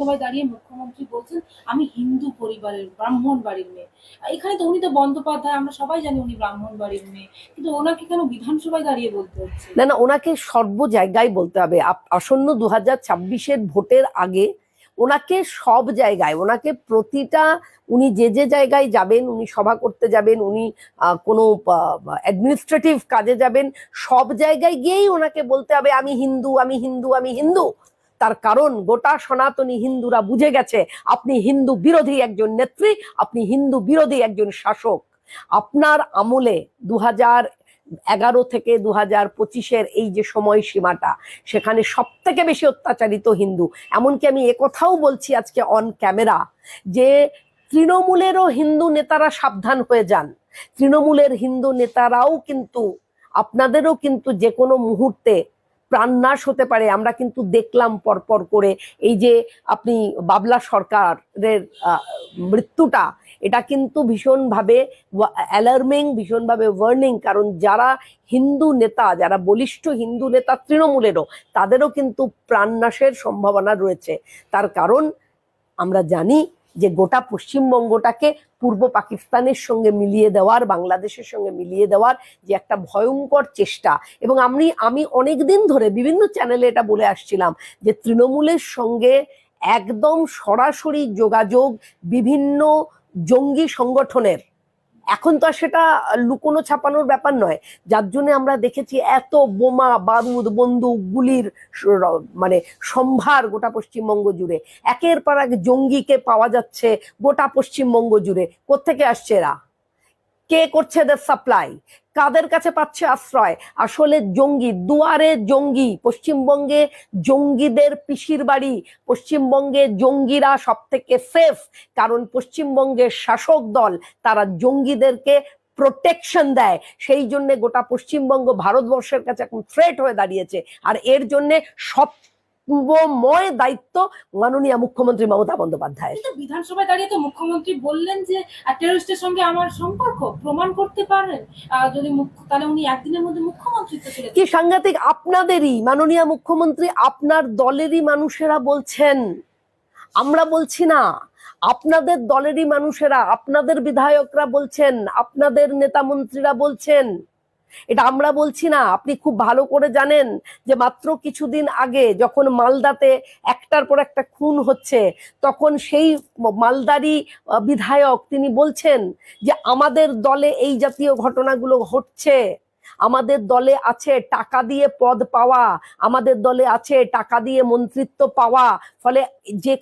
সভায় দাঁড়িয়ে মুখ্যমন্ত্রী বলছেন, আমি হিন্দু পরিবারের, ব্রাহ্মণ বাড়ির মেয়ে। এখানে তো উনি তো বন্দ্যোপাধ্যায়, আমরা সবাই জানি উনি ব্রাহ্মণ বাড়ির মেয়ে। কিন্তু ওনাকে কেন বিধানসভায় দাঁড়িয়ে বলতে হচ্ছে? না না, ওনাকে সর্ব জায়গায় বলতে হবে। আসন্ন দু হাজার ভোটের আগে ওনাকে সব জায়গায়, ওনাকে প্রতিটা, উনি যে যে জায়গায় যাবেন, উনি সভা করতে যাবেন, উনি কোনো অ্যাডমিনিস্ট্রেটিভ কাজে যাবেন, সব জায়গায় গিয়েই ওনাকে বলতে হবে, আমি হিন্দু আমি হিন্দু আমি হিন্দু। তার কারণ গোটা সনাতনী হিন্দুরা বুঝে গেছে, আপনি হিন্দু বিরোধী একজন নেত্রী, আপনি হিন্দু বিরোধী একজন শাসক। আপনার আমলে দু এগারো থেকে দু হাজার পঁচিশের এই যে সময়সীমাটা, সেখানে সব থেকে বেশি অত্যাচারিত হিন্দু। এমনকি আমি একথাও বলছি আজকে অন ক্যামেরা যে তৃণমূলেরও হিন্দু নেতারা সাবধান হয়ে যান। তৃণমূলের হিন্দু নেতারাও কিন্তু, আপনাদেরও কিন্তু যে কোনো মুহূর্তে প্রাণনাশ হতে পারে, আমরা কিন্তু দেখলাম পরপর করে এই যে আপনি বাবলা সরকারের মৃত্যুটা, এটা কিন্তু ভীষণভাবে অ্যালার্মিং ভীষণভাবে ওয়ার্নিং কারণ যারা হিন্দু নেতা, যারা বলিষ্ঠ হিন্দু নেতা তৃণমূলেরও, তাদেরও কিন্তু প্রাণনাশের সম্ভাবনা রয়েছে। তার কারণ আমরা জানি যে গোটা পশ্চিমবঙ্গটাকে পূর্ব পাকিস্তানের সঙ্গে মিলিয়ে দেওয়ার, বাংলাদেশের সঙ্গে মিলিয়ে দেওয়ার যে একটা ভয়ঙ্কর চেষ্টা। এবং আমি আমি অনেক দিন ধরে বিভিন্ন চ্যানেলে এটা বলে আসছিলাম যে তৃণমূলের সঙ্গে একদম সরাসরি যোগাযোগ বিভিন্ন জঙ্গি সংগঠনের এখন তো আর সেটা লুকোনো ছাপানোর ব্যাপার নয়। যার জন্য আমরা দেখেছি এত বোমা, বারুদ, বন্দুক, গুলির মানে সম্ভার গোটা পশ্চিমবঙ্গ জুড়ে। একের পর এক জঙ্গিকে পাওয়া যাচ্ছে গোটা পশ্চিমবঙ্গ জুড়ে। কোথেকে আসছে এরা? কে করছে এদের সাপ্লাই কাদের কাছে পাচ্ছে আশ্রয়? আসলে জঙ্গি, দুয়ারে জঙ্গি, পশ্চিমবঙ্গে জঙ্গিদের পিসির বাড়ি। পশ্চিমবঙ্গে জঙ্গিরা সব থেকে সেফ কারণ পশ্চিমবঙ্গের শাসক দল, তারা জঙ্গিদেরকে প্রোটেকশন দেয়। সেই জন্য গোটা পশ্চিমবঙ্গ ভারতবর্ষের কাছে এখন থ্রেট হয়ে দাঁড়িয়েছে। আর এর জন্য সর্বময় দায়িত্ব মাননীয় মুখ্যমন্ত্রী মমতা বন্দ্যোপাধ্যায় বিধানসভায় দাঁড়িয়ে তো মুখ্যমন্ত্রী বললেন যে টেরোরিস্টের সঙ্গে আমার সম্পর্ক প্রমাণ করতে পারেন। যদি তাহলে উনি একদিনের মধ্যে মুখ্যমন্ত্রী কি সাংঘাতিক? আপনাদেরই মাননীয় মুখ্যমন্ত্রী আপনার দলেরই মানুষেরা বলছেন। আমরা বলছি না আপনাদের দলেরই মানুষেরা আপনাদের বিধায়করা বলছেন আপনাদের নেতা মন্ত্রীরা বলছেন। এটা আমরা বলছি না, আপনি খুব ভালো করে জানেন যে মাত্র কিছুদিন আগে যখন মালদাতে একটার পর একটা খুন হচ্ছে, তখন সেই মালদারি বিধায়ক তিনি বলছেন যে আমাদের দলে এই জাতীয় ঘটনাগুলো ঘটছে, আমাদের দলে আছে টাকা দিয়ে পদ পাওয়া, আমাদের দলে আছে টাকা দিয়ে মন্ত্রিত্ব পাওয়া, ফলে যে